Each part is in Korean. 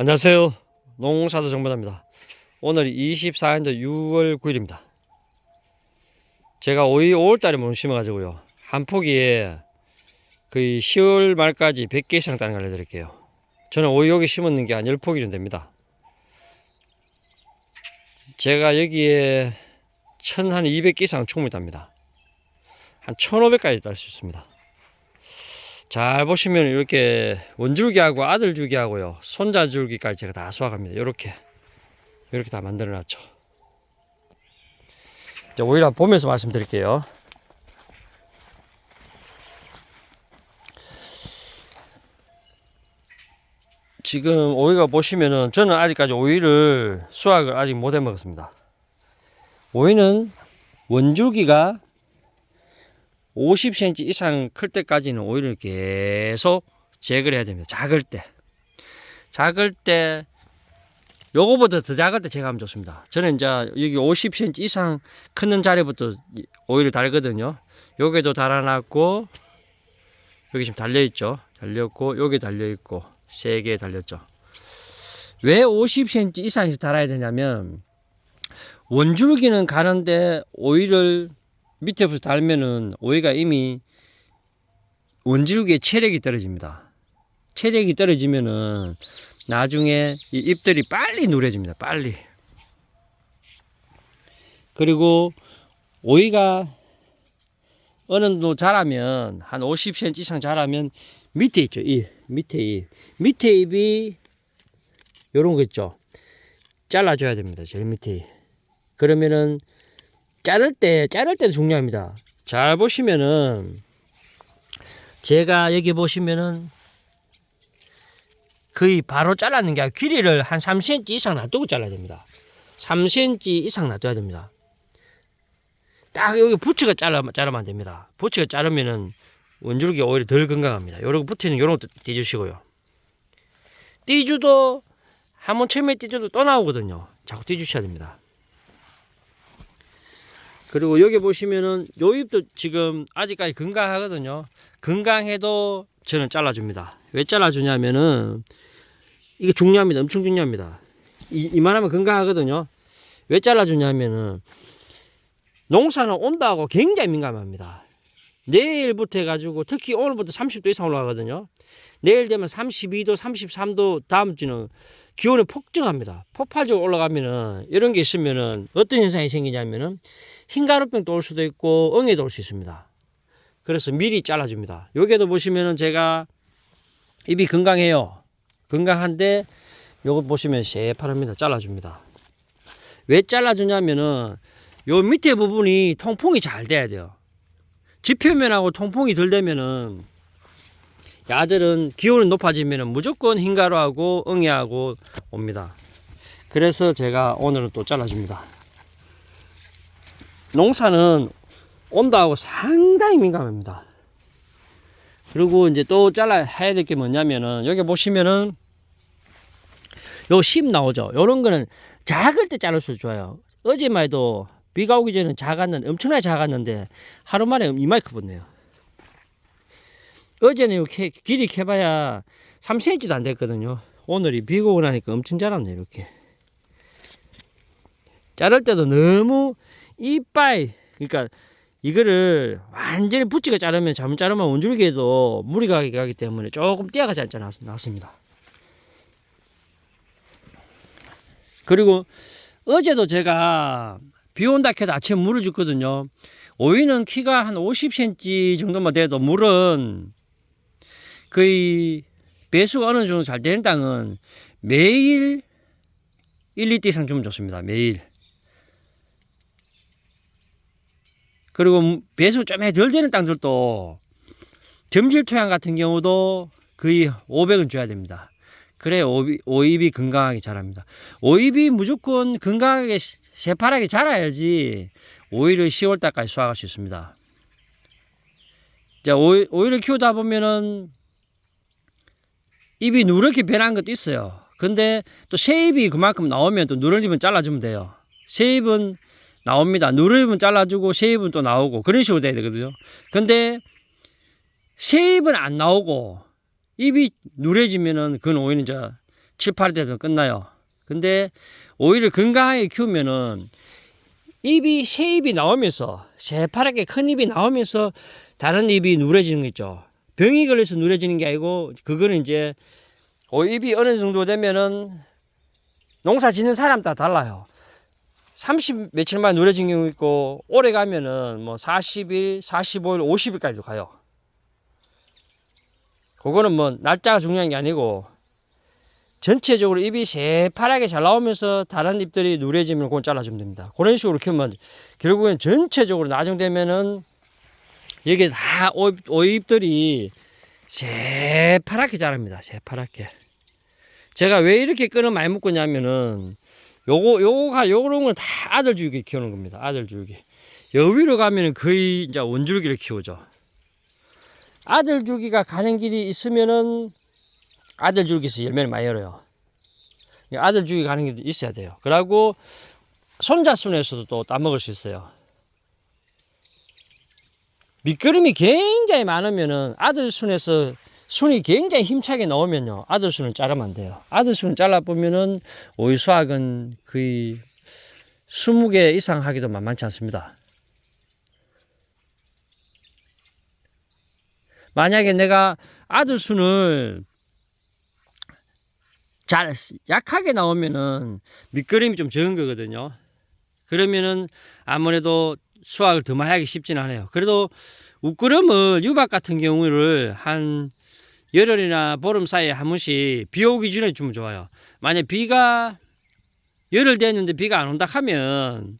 안녕하세요. 농사도 정보다입니다. 오늘 24년도 6월 9일입니다. 제가 오이 5월달에 못 심어가지고요. 한 포기에 거의 10월 말까지 100개 이상 따는 걸 알려드릴게요. 저는 오이 여기 심었는 게 한 10포기 정도 됩니다. 제가 여기에 천한 200개 이상 충분히 답니다. 한 1500까지 딸 수 있습니다. 잘 보시면 이렇게 원줄기하고 아들 줄기하고요. 손자 줄기까지 제가 다 수확합니다. 이렇게. 이렇게 다 만들어 놨죠. 이제 오히려 보면서 말씀드릴게요. 지금 오이가 보시면은 저는 아직까지 오이를 수확을 아직 못 해 먹었습니다. 오이는 원줄기가 50cm 이상 클 때까지는 오이를 계속 제거를 해야 됩니다. 작을 때. 작을 때 요거보다 더 작을 때 제거하면 좋습니다. 저는 이제 여기 50cm 이상 크는 자리부터 오이를 달거든요. 여기도 달아놨고 여기 지금 달려있죠. 달렸고 여기 달려있고 세 개 달렸죠. 왜 50cm 이상에서 달아야 되냐면 원줄기는 가는데 오이를 밑에부터 달면은 오이가 이미 원줄기의 체력이 떨어집니다. 체력이 떨어지면은 나중에 이 잎들이 빨리 누래집니다. 빨리. 그리고 오이가 어느 정도 자라면 한 50cm 이상 자라면 밑에 있죠. 이 밑에 잎. 밑에 잎이 요런 거 있죠. 잘라줘야 됩니다. 제일 밑에 잎. 그러면은 자를 때 자를 때도 중요합니다. 잘 보시면은 제가 여기 보시면은 거의 바로 잘랐는 게 아니라 길이를 한 3cm 이상 놔두고 잘라야 됩니다. 3cm 이상 놔둬야 됩니다. 딱 여기 부츠가 잘라, 자르면 안 됩니다. 부츠가 자르면은 원줄기 오히려 덜 건강합니다. 요런 거 부티는 요런 것도 띄주시고요. 띄주도 한번 처음에 띄주도 또 나오거든요. 자꾸 띄주셔야 됩니다. 그리고 여기 보시면은 요 잎도 지금 아직까지 건강하거든요. 건강해도 저는 잘라줍니다. 왜 잘라주냐면은 이게 중요합니다. 엄청 중요합니다. 이, 이만하면 건강하거든요. 왜 잘라주냐면은 농사는 온다고 굉장히 민감합니다. 내일부터 해가지고 특히 오늘부터 30도 이상 올라가거든요. 내일 되면 32도, 33도 다음 주는 기온이 폭증합니다. 폭발적으로 올라가면은 이런 게 있으면은 어떤 현상이 생기냐면은 흰가루병도 올 수도 있고 응애도 올 수 있습니다. 그래서 미리 잘라줍니다. 여기에도 보시면은 제가 입이 건강해요. 건강한데 요거 보시면 새파랍니다. 잘라줍니다. 왜 잘라주냐면은 요 밑에 부분이 통풍이 잘 돼야 돼요. 지표면하고 통풍이 덜 되면은 야들은 기온이 높아지면은 무조건 흰가루하고 응애하고 옵니다. 그래서 제가 오늘은 또 잘라줍니다. 농사는 온도하고 상당히 민감합니다. 그리고 이제 또 잘라 해야 될 게 뭐냐면은 여기 보시면은 요심 나오죠. 요런 거는 작을 때 자를수록 좋아요. 어제만 해도 비가 오기 전에 작았는데 엄청나게 작았는데 하루 만에 이마이크 붙네요. 어제는 요 캐- 길이 캐봐야 3cm도 안 됐거든요. 오늘이 비가 오고 나니까 엄청 자랐네 이렇게. 자를 때도 너무 이빨 그러니까 이거를 완전히 붙이게 자르면 잘못 자르면 원줄기에도 무리 가게 가기 때문에 조금 않지 않았- 않았습니다. 그리고 어제도 제가 비 온다 해도 아침에 물을 줬거든요. 오이는 키가 한 50cm 정도만 돼도 물은 거의 배수가 어느 정도 잘 되는 땅은 매일 1리터 이상 주면 좋습니다. 매일. 그리고 배수 좀 덜 되는 땅들도 점질 토양 같은 경우도 거의 500은 줘야 됩니다. 그래 오이, 오입이 건강하게 자랍니다. 오입이 무조건 건강하게 새파랗게 자라야지 오이를 10월달까지 수확할 수 있습니다. 자 오이, 오이를 키우다 보면은 잎이 누렇게 변한 것도 있어요. 근데 또 새잎이 그만큼 나오면 또 누런 잎은 잘라주면 돼요. 새잎은 나옵니다. 누르면 잘라주고 새잎은 또 나오고 그런 식으로 돼야 되거든요. 근데 새잎은 안 나오고 잎이 누래지면은 그건 오히려 이제 7, 8월 되면 끝나요. 근데 오이를 건강하게 키우면은 잎이 새 잎이 나오면서 새파랗게 큰 잎이 나오면서 다른 잎이 누래지는 거 있죠. 병이 걸려서 누래지는 게 아니고 그거는 이제 오잎이 어느 정도 되면은 농사 짓는 사람 따라 달라요. 30 며칠 만에 누래진 경우 있고 오래 가면은 뭐 40일, 45일, 50일까지도 가요. 그거는 뭐 날짜가 중요한 게 아니고 전체적으로 잎이 새파랗게 잘 나오면서 다른 잎들이 누래지면 그건 잘라주면 됩니다. 그런 식으로 키우면 결국엔 전체적으로 나중되면은 여기 다 오- 오잎들이 새파랗게 자랍니다. 새파랗게. 제가 왜 이렇게 끈을 많이 묶었냐면은 요거 요거가 요런 건 다 아들 줄기 키우는 겁니다. 아들 줄기. 여 위로 가면은 거의 이제 원줄기를 키우죠. 아들 줄기가 가는 길이 있으면은 아들 줄기에서 열매를 많이 열어요. 아들 줄기 가는 길이 있어야 돼요. 그리고 손자순에서도 또 따먹을 수 있어요. 밑거름이 굉장히 많으면은 아들 순에서 순이 굉장히 힘차게 나오면요 아들 순을 자르면 안 돼요. 아들 순을 잘라 보면은 오이 수확은 거의 20개 이상 하기도 만만치 않습니다. 만약에 내가 아들 순을 잘 약하게 나오면은 밑거름이 좀 적은 거거든요. 그러면은 아무래도 수확을 더 많이 하기 쉽진 않아요. 그래도 우끄름을 유박 같은 경우를 한 열흘이나 보름 사이에 한 번씩 비 오기 전에 주면 좋아요. 만약 비가 열흘 됐는데 비가 안 온다 하면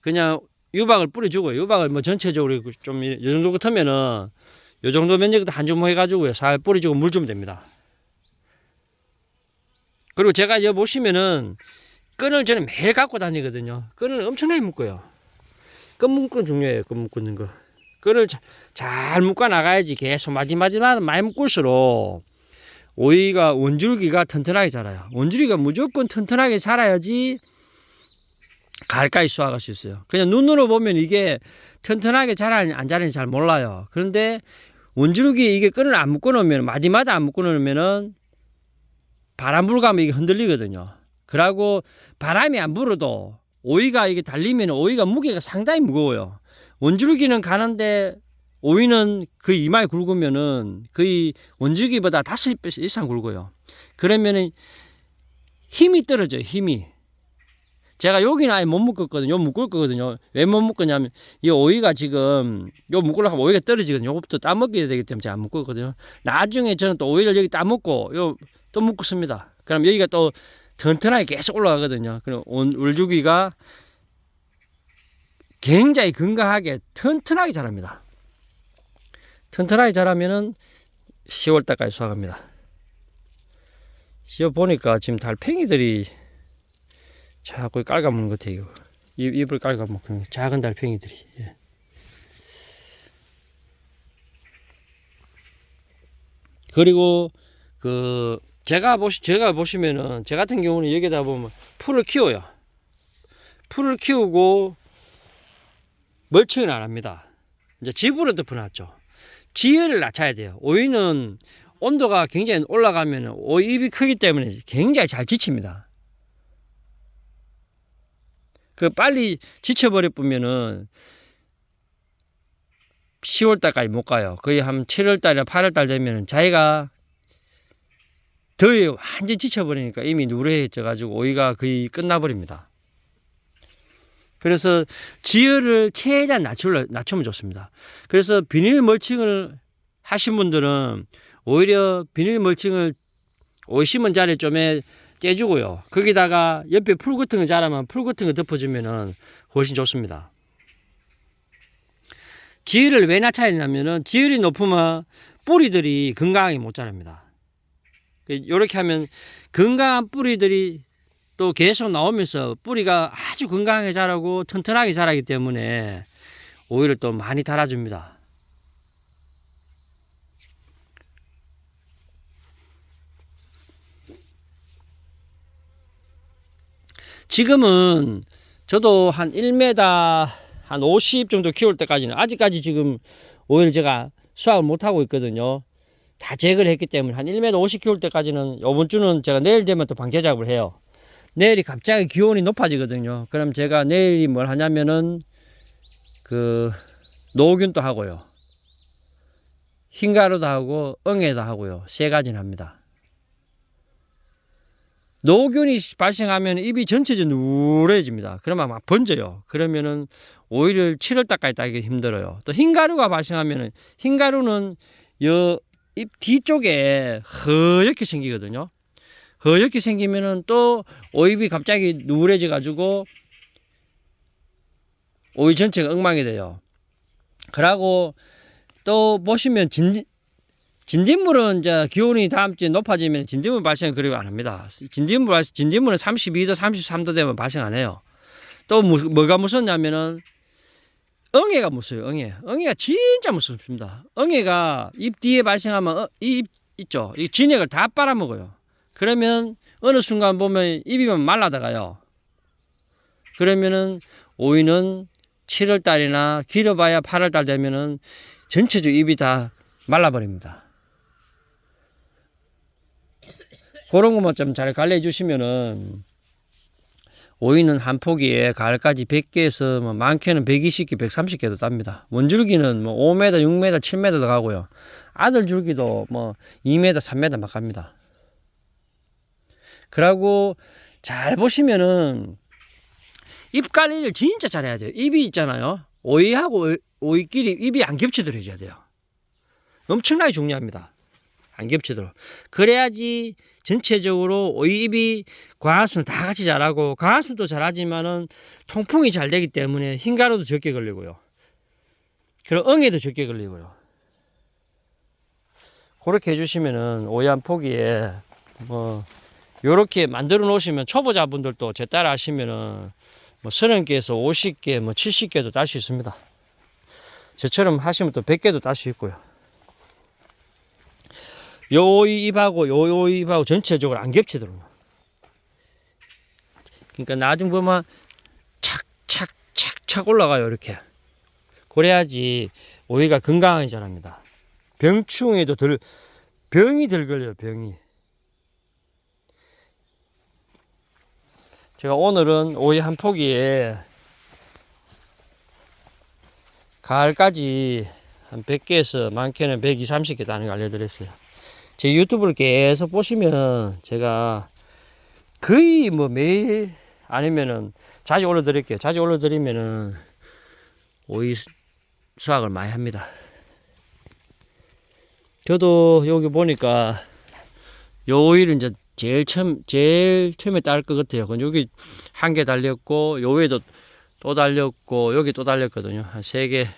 그냥 유박을 뿌려주고요. 유박을 뭐 전체적으로 좀 이 정도 같으면은 요 정도 면적도 한 주먹 해가지고요. 살 뿌려주고 물 주면 됩니다. 그리고 제가 여기 보시면은 끈을 저는 매일 갖고 다니거든요. 끈을 엄청나게 묶어요. 끈 묶는 중요해요. 끈 묶는 거. 끈을 자- 잘 묶어 나가야지 계속 마지막에 많이 묶을수록 오이가 원줄기가 튼튼하게 자라요. 원줄기가 무조건 튼튼하게 자라야지 가을까지 수확할 수 있어요. 그냥 눈으로 보면 이게 튼튼하게 자라는지 안 자라는지 잘 몰라요. 그런데 원줄기 이게 끈을 안 묶어 놓으면 마디마다 안 묶어 놓으면은 바람 불가면 이게 흔들리거든요. 그러고 바람이 안 불어도 오이가 이게 달리면 오이가 무게가 상당히 무거워요. 원줄기는 가는데 오이는 거의 이마에 굵으면은 거의 원줄기보다 다섯 배 이상 굵어요. 그러면은 힘이 떨어져요. 힘이. 제가 여기는 아예 못 묶었거든요. 요 묶을 거거든요. 왜 못 묶었냐면 이 오이가 지금 요 묶으려고 하면 오이가 떨어지거든요. 요것부터 따먹게 되기 때문에 제가 안 묶었거든요. 나중에 저는 또 오이를 여기 따먹고 요 또 묶습니다. 그럼 여기가 또 튼튼하게 계속 올라가거든요. 그럼 온- 울주기가 굉장히 건강하게 튼튼하게 자랍니다. 튼튼하게 자라면은 10월 달까지 수확합니다. 여기 보니까 지금 달팽이들이 자꾸 깔아먹는 것 같아요. 입, 입을 깔아먹는 작은 달팽이들이. 예. 그리고 그 제가 보시 제가 보시면은 제 같은 경우는 여기다 보면 풀을 키워요. 풀을 키우고 멀칭을 안 합니다. 이제 집으로 덮어놨죠. 지열을 낮춰야 돼요. 오이는 온도가 굉장히 올라가면 오이 잎이 크기 때문에 굉장히 잘 지칩니다. 그 빨리 지쳐버려 보면은 10월 달까지 못 가요. 거의 한 7월 달이나 8월 달 되면은 자기가 더위에 완전 지쳐버리니까 이미 누래져 가지고 오이가 거의 끝나버립니다. 그래서 지열을 최대한 낮추려, 낮추면 좋습니다. 그래서 비닐 멀칭을 하신 분들은 오히려 비닐 멀칭을 오이 심은 자리 좀에 째주고요. 거기다가 옆에 풀 같은 거 자라면 풀 같은 거 덮어주면은 훨씬 좋습니다. 지열을 왜 낮춰야 되냐면은 지열이 높으면 뿌리들이 건강하게 못 자랍니다. 이렇게 하면 건강한 뿌리들이 또 계속 나오면서 뿌리가 아주 건강하게 자라고 튼튼하게 자라기 때문에 오이를 또 많이 달아줍니다. 지금은 저도 한 1m 한 50 정도 키울 때까지는 아직까지 지금 오이를 제가 수확을 못 하고 있거든요. 다 제거를 했기 때문에 한 1m 50 키울 때까지는 이번 주는 제가 내일 되면 또 방제 작업을 해요. 내일이 갑자기 기온이 높아지거든요. 그럼 제가 내일이 뭘 하냐면은 그 노균도 하고요. 흰가루도 하고 응애도 하고요. 세 가지는 합니다. 노균이 발생하면 입이 전체적으로 누래집니다. 그러면 막 번져요. 그러면은 오이를 7월달까지 따기 힘들어요. 또 흰가루가 발생하면은 흰가루는 여 입 뒤쪽에 허옇게 생기거든요. 허옇게 생기면은 또 오입이 갑자기 누래져 가지고 오이 전체가 엉망이 돼요. 그러고 또 보시면 진 진딧물은 이제 기온이 다음 주에 높아지면 진딧물 발생 그리고 안 합니다. 진딧물 발생 진딧물은 32도 33도 되면 발생 안 해요. 또 뭐, 뭐가 무섭냐면은 응애가 무서워요. 응애. 응애가 진짜 무섭습니다. 응애가 입 뒤에 발생하면 어, 이입 있죠. 이 진액을 다 빨아먹어요. 그러면 어느 순간 보면 입이만 말라다가요. 그러면은 오이는 7월 달이나 길어봐야 8월 달 되면은 전체적으로 입이 다 말라버립니다. 그런 것만 좀 잘 관리해 주시면은 오이는 한 포기에 가을까지 100개에서 뭐 많게는 120개, 130개도 땁니다. 원줄기는 뭐 5m, 6m, 7m도 가고요. 아들 줄기도 뭐 2m, 3m 막 갑니다. 그러고 잘 보시면은 입 관리를 진짜 잘해야 돼요. 입이 있잖아요. 오이하고 오이- 오이끼리 입이 안 겹치도록 해줘야 돼요. 엄청나게 중요합니다. 안 겹치도록. 그래야지 전체적으로 오이 입이 과한수는 다 같이 자라고 과한수도 잘하지만은 통풍이 잘 되기 때문에 흰가루도 적게 걸리고요. 그리고 응애도 적게 걸리고요. 그렇게 해주시면은 오이 한 포기에 뭐 요렇게 만들어 놓으시면 초보자분들도 제 따라 하시면은 뭐 30개에서 50개, 뭐 70개도 딸 수 있습니다. 저처럼 하시면 또 100개도 딸 수 있고요. 요 입하고 요 입하고 전체적으로 안 겹치도록. 그러니까 나중 보면 착착착착 올라가요 이렇게. 그래야지 오이가 건강하게 자랍니다. 병충해도 덜 병이 덜 걸려요 병이. 제가 오늘은 오이 한 포기에 가을까지 한 100개에서 많게는 120, 30개 따는 거 알려드렸어요. 제 유튜브를 계속 보시면 제가 거의 뭐 매일 아니면은 자주 올려드릴게요. 자주 올려드리면은 오이 수- 수확을 많이 합니다. 저도 여기 보니까 요 오이를 이제 제일 처음 제일 처음에 딸 것 같아요. 그건 여기 한 개 달렸고 요 위에도 또 달렸고 여기 또 달렸거든요. 한 세 개.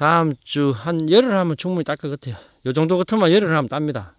다음 주 한 열흘 하면 충분히 딸 것 같아요. 요 정도 같으면 열흘 하면 땁니다.